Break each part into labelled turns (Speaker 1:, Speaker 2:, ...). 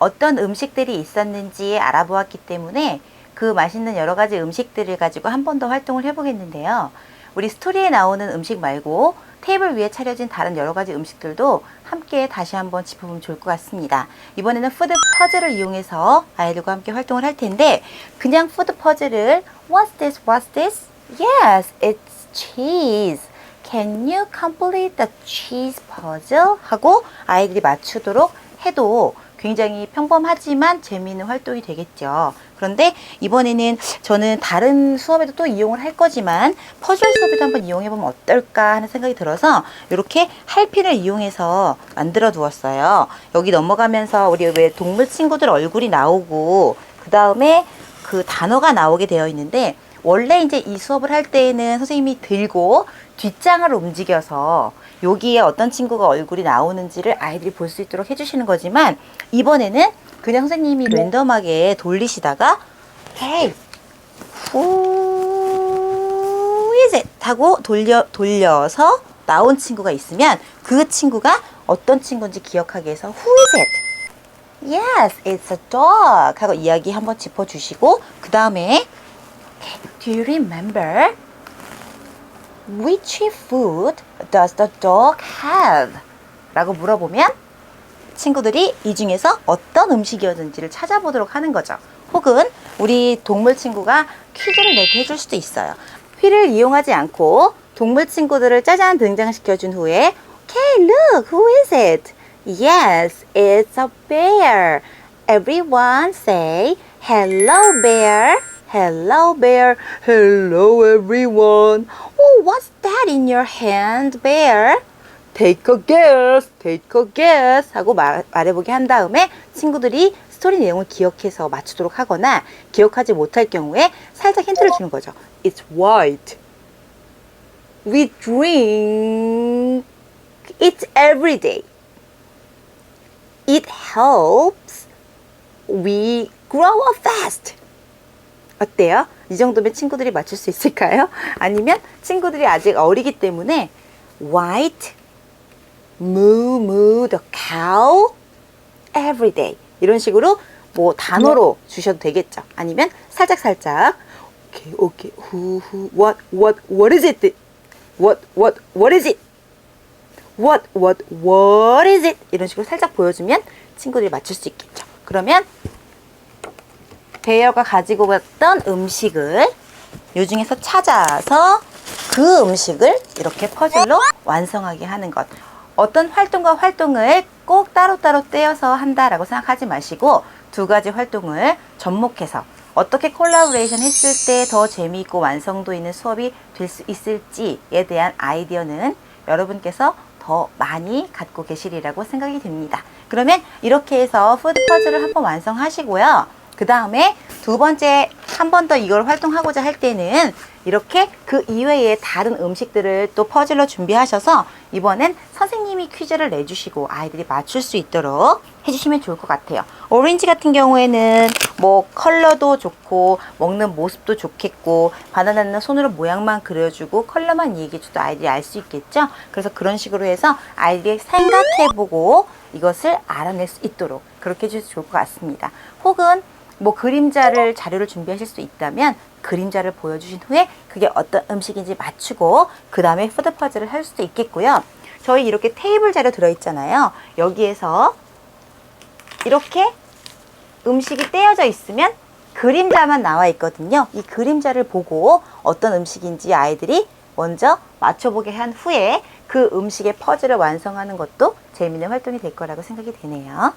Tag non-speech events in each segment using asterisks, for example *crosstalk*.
Speaker 1: 어떤 음식들이 있었는지 알아보았기 때문에 그 맛있는 여러 가지 음식들을 가지고 한 번 더 활동을 해보겠는데요. 우리 스토리에 나오는 음식 말고 테이블 위에 차려진 다른 여러 가지 음식들도 함께 다시 한번 짚어보면 좋을 것 같습니다. 이번에는 푸드 퍼즐을 이용해서 아이들과 함께 활동을 할 텐데 그냥 푸드 퍼즐을 What's this? What's this? Yes, it's cheese. Can you complete the cheese puzzle? 하고 아이들이 맞추도록 해도 굉장히 평범하지만 재미있는 활동이 되겠죠. 그런데 이번에는 저는 다른 수업에도 또 이용을 할 거지만 퍼즐 수업에도 한번 이용해 보면 어떨까 하는 생각이 들어서 이렇게 할핀을 이용해서 만들어 두었어요. 여기 넘어가면서 우리 왜 동물 친구들 얼굴이 나오고 그 다음에 그 단어가 나오게 되어 있는데 원래 이제 이 수업을 할 때에는 선생님이 들고 뒷장을 움직여서 여기에 어떤 친구가 얼굴이 나오는지를 아이들이 볼 수 있도록 해주시는 거지만 이번에는 그냥 선생님이 랜덤하게 돌리시다가 who is it? 하고 돌려, 돌려서 나온 친구가 있으면 그 친구가 어떤 친구인지 기억하기 위해서 Who is it? Yes, it's a dog. 하고 이야기 한번 짚어주시고 그 다음에 Do you remember which food does the dog have? 라고 물어보면 친구들이 이 중에서 어떤 음식이었는지를 찾아보도록 하는 거죠. 혹은 우리 동물 친구가 퀴즈를 내게 해줄 수도 있어요. 휘를 이용하지 않고 동물 친구들을 짜잔 등장시켜 준 후에 Okay, look, who is it? Yes, it's a bear. Everyone say hello bear. Hello bear. Hello everyone. Oh, what's that in your hand, bear? Take a guess. Take a guess. 하고 말, 말해보게 한 다음에 친구들이 스토리 내용을 기억해서 맞추도록 하거나 기억하지 못할 경우에 살짝 힌트를 주는 거죠. It's white. We drink it every day. It helps we grow up fast. 어때요? 이 정도면 친구들이 맞출 수 있을까요? *laughs* 아니면 친구들이 아직 어리기 때문에 white, moo moo the cow every day 이런 식으로 뭐 단어로 주셔도 되겠죠. 아니면 살짝 살짝 오케이 오케이 who what what what is it? what what what is it? what what what is it? 이런 식으로 살짝 보여주면 친구들이 맞출 수 있겠죠. 그러면 베어가 가지고 갔던 음식을 요 중에서 찾아서 그 음식을 이렇게 퍼즐로 완성하게 하는 것. 어떤 활동과 활동을 꼭 따로따로 떼어서 한다라고 생각하지 마시고 두 가지 활동을 접목해서 어떻게 콜라보레이션 했을 때 더 재미있고 완성도 있는 수업이 될 수 있을지에 대한 아이디어는 여러분께서 더 많이 갖고 계시리라고 생각이 됩니다. 그러면 이렇게 해서 푸드 퍼즐을 한번 완성하시고요. 그 다음에 두 번째 한 번 더 이걸 활동하고자 할 때는 이렇게 그 이외에 다른 음식들을 또 퍼즐로 준비하셔서 이번엔 선생님이 퀴즈를 내주시고 아이들이 맞출 수 있도록 해주시면 좋을 것 같아요. 오렌지 같은 경우에는 뭐 컬러도 좋고 먹는 모습도 좋겠고 바나나는 손으로 모양만 그려주고 컬러만 얘기해줘도 아이들이 알 수 있겠죠. 그래서 그런 식으로 해서 아이들이 생각해보고 이것을 알아낼 수 있도록 그렇게 해주셔도 좋을 것 같습니다. 혹은 뭐 그림자를 자료를 준비하실 수 있다면 그림자를 보여주신 후에 그게 어떤 음식인지 맞추고 그 다음에 푸드 퍼즐을 할 수도 있겠고요. 저희 이렇게 테이블 자료 들어있잖아요. 여기에서 이렇게 음식이 떼어져 있으면 그림자만 나와 있거든요. 이 그림자를 보고 어떤 음식인지 아이들이 먼저 맞춰보게 한 후에 그 음식의 퍼즐을 완성하는 것도 재미있는 활동이 될 거라고 생각이 되네요.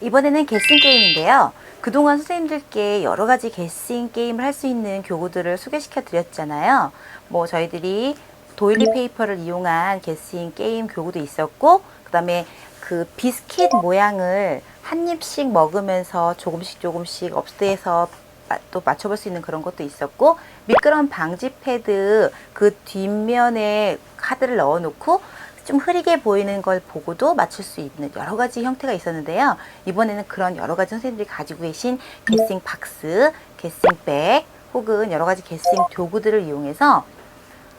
Speaker 1: 이번에는 게싱 게임인데요. 그동안 선생님들께 여러 가지 게싱 게임을 할 수 있는 교구들을 소개시켜 드렸잖아요. 뭐 저희들이 도일리 페이퍼를 이용한 게싱 게임 교구도 있었고, 그 다음에 그 비스킷 모양을 한 입씩 먹으면서 조금씩 조금씩 업스테에서 마- 또 맞춰볼 수 있는 그런 것도 있었고, 미끄럼 방지 패드 그 뒷면에 카드를 넣어 놓고 좀 흐리게 보이는 걸 보고도 맞출 수 있는 여러 가지 형태가 있었는데요. 이번에는 그런 여러 가지 선생님들이 가지고 계신 게싱 박스, 게싱 백, 혹은 여러 가지 게싱 도구들을 이용해서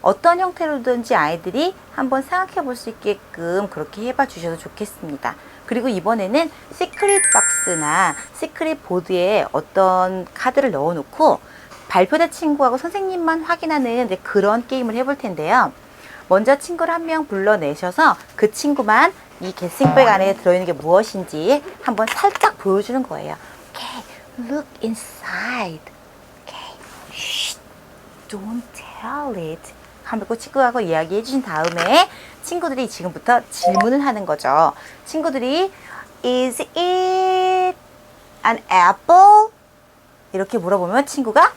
Speaker 1: 어떤 형태로든지 아이들이 한번 생각해 볼 수 있게끔 그렇게 해봐 주셔도 좋겠습니다. 그리고 이번에는 시크릿 박스나 시크릿 보드에 어떤 카드를 넣어 놓고 발표대 친구하고 선생님만 확인하는 그런 게임을 해볼 텐데요. 먼저 친구를 한 명 불러내셔서 그 친구만 이 게싱백 안에 들어있는 게 무엇인지 한번 살짝 보여주는 거예요. Okay, look inside. Okay, shh, don't tell it. 하고 친구하고 이야기해 주신 다음에 친구들이 지금부터 질문을 하는 거죠. 친구들이 Is it an apple? 이렇게 물어보면 친구가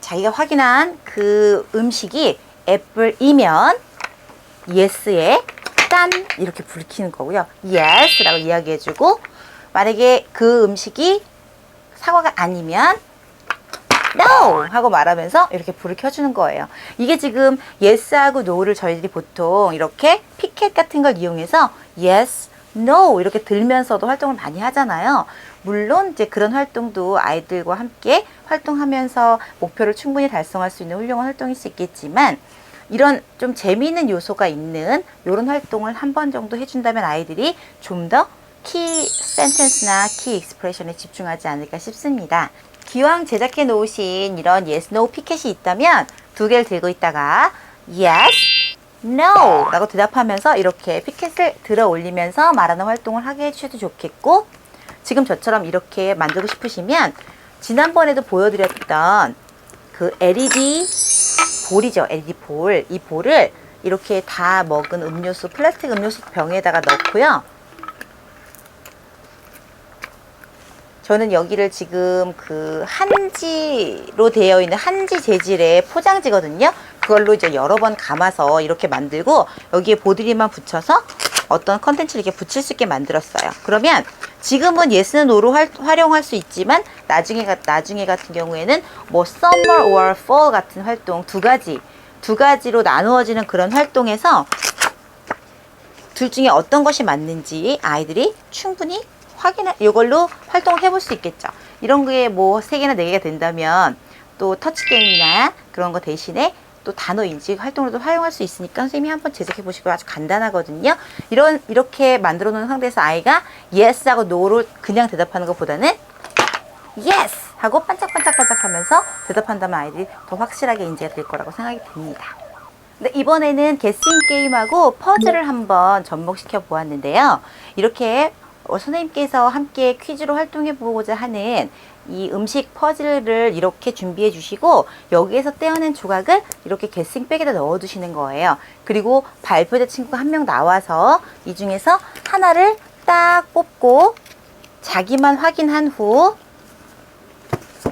Speaker 1: 자기가 확인한 그 음식이 애플이면 yes에 딴 이렇게 불 켜는 거고요. yes라고 이야기해주고 만약에 그 음식이 사과가 아니면 no 하고 말하면서 이렇게 불을 켜주는 거예요. 이게 지금 yes하고 no를 저희들이 보통 이렇게 피켓 같은 걸 이용해서 yes, no 이렇게 들면서도 활동을 많이 하잖아요. 물론 이제 그런 활동도 아이들과 함께 활동하면서 목표를 충분히 달성할 수 있는 훌륭한 활동일 수 있겠지만 이런 좀 재미있는 요소가 있는 이런 활동을 한 번 정도 해준다면 아이들이 좀더 키 센텐스나 키 익스프레션에 집중하지 않을까 싶습니다. 기왕 제작해 놓으신 이런 yes, no 피켓이 있다면 두 개를 들고 있다가 yes, no 라고 대답하면서 이렇게 피켓을 들어 올리면서 말하는 활동을 하게 해주셔도 좋겠고 지금 저처럼 이렇게 만들고 싶으시면 지난번에도 보여드렸던 그 LED 볼이죠. LED 볼. 이 볼을 이렇게 다 먹은 음료수, 플라스틱 음료수 병에다가 넣고요. 저는 여기를 지금 그 한지로 되어 있는 한지 재질의 포장지거든요. 그걸로 이제 여러 번 감아서 이렇게 만들고 여기에 보드리만 붙여서 어떤 컨텐츠를 이렇게 붙일 수 있게 만들었어요. 그러면 지금은 예스는 활, 활용할 수 있지만 나중에 가- 나중에 같은 경우에는 뭐 summer or fall 같은 활동 두 가지 두 가지로 나누어지는 그런 활동에서 둘 중에 어떤 것이 맞는지 아이들이 충분히 확인해 이걸로 활동을 해볼 수 있겠죠. 이런 게 뭐 세 개나 네 개가 된다면 또 터치 게임이나 그런 거 대신에 또 단어 인식 활동으로도 활용할 수 있으니까 선생님이 한번 제작해 보시고 아주 간단하거든요. 이런 이렇게 만들어 놓은 상태에서 아이가 yes하고 no를 그냥 대답하는 것보다는 yes 하고 반짝반짝반짝 하면서 대답한다면 아이들이 더 확실하게 인지가 될 거라고 생각이 듭니다. 네, 이번에는 게싱 게임하고 퍼즐을 한번 접목시켜 보았는데요. 이렇게 어, 선생님께서 함께 퀴즈로 활동해 보고자 하는 이 음식 퍼즐을 이렇게 준비해 주시고 여기에서 떼어낸 조각을 이렇게 게싱백에다 넣어 두시는 거예요. 그리고 발표대 친구가 한 명 나와서 이 중에서 하나를 딱 뽑고 자기만 확인한 후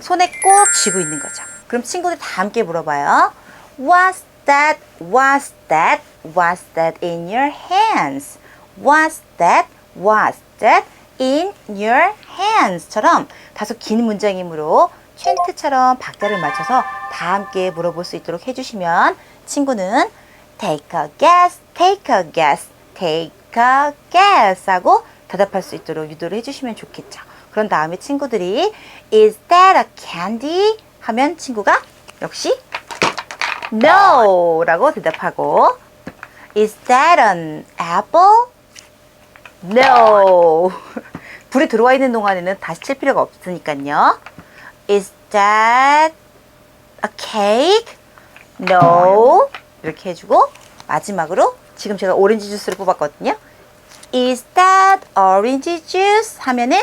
Speaker 1: 손에 꼭 쥐고 있는 거죠. 그럼 친구들 다 함께 물어봐요. What's that? What's that? What's that in your hands? What's that? What's that in your hands?처럼 다소 긴 문장이므로 챈트처럼 박자를 맞춰서 다 함께 물어볼 수 있도록 해주시면 친구는 take a guess, take a guess, take a guess 하고 대답할 수 있도록 유도를 해주시면 좋겠죠. 그런 다음에 친구들이 Is that a candy? 하면 친구가 역시 No 라고 대답하고 Is that an apple? *laughs* No 불이 들어와 있는 동안에는 다시 칠 필요가 없으니까요. Is that a cake? No. 이렇게 해주고 마지막으로 지금 제가 오렌지 주스를 뽑았거든요. Is that orange juice? 하면은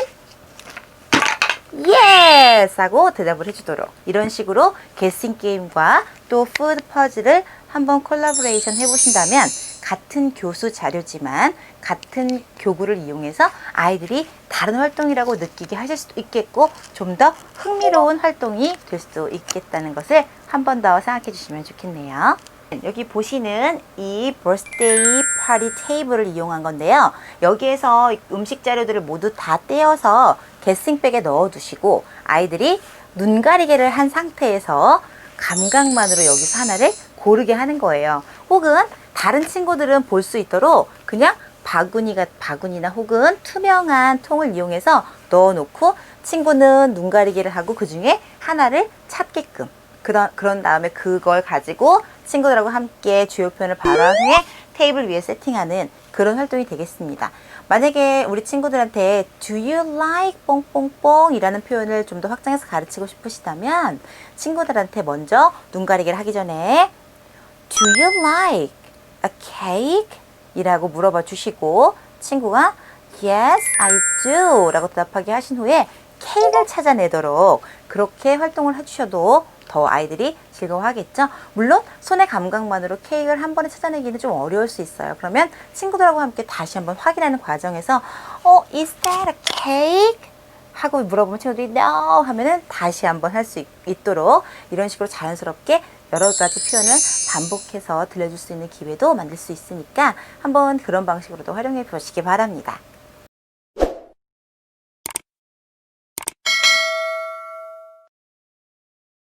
Speaker 1: yes 하고 대답을 해주도록. 이런 식으로 게싱 게임과 또 푸드 퍼즐을 한번 콜라보레이션 해보신다면 같은 교수 자료지만 같은 교구를 이용해서 아이들이 다른 활동이라고 느끼게 하실 수도 있겠고 좀 더 흥미로운 활동이 될 수도 있겠다는 것을 한 번 더 생각해 주시면 좋겠네요. 여기 보시는 이 birthday party 테이블을 이용한 건데요. 여기에서 음식 자료들을 모두 다 떼어서 게싱백에 넣어 두시고 아이들이 눈 가리개를 한 상태에서 감각만으로 여기서 하나를 고르게 하는 거예요. 혹은 다른 친구들은 볼 수 있도록 그냥 바구니가 바구니나 혹은 투명한 통을 이용해서 넣어 놓고 친구는 눈 가리개를 하고 그 중에 하나를 찾게끔 그런 그런 다음에 그걸 가지고 친구들하고 함께 주요 표현을 발화해 테이블 위에 세팅하는 그런 활동이 되겠습니다. 만약에 우리 친구들한테 do you like 뽕뽕뽕 이라는 표현을 좀 더 확장해서 가르치고 싶으시다면 친구들한테 먼저 눈 가리기를 하기 전에 do you like a cake? 이라고 물어봐 주시고 친구가 yes, I do 라고 대답하게 하신 후에 케이크를 찾아내도록 그렇게 활동을 해주셔도 더 아이들이 즐거워하겠죠. 물론 손의 감각만으로 케이크를 한 번에 찾아내기는 좀 어려울 수 있어요. 그러면 친구들하고 함께 다시 한번 확인하는 과정에서 어, is that a cake? 하고 물어보면 친구들이 no 하면은 다시 한번 할 수 있도록 이런 식으로 자연스럽게 여러 가지 표현을 반복해서 들려줄 수 있는 기회도 만들 수 있으니까 한번 그런 방식으로도 활용해 보시기 바랍니다.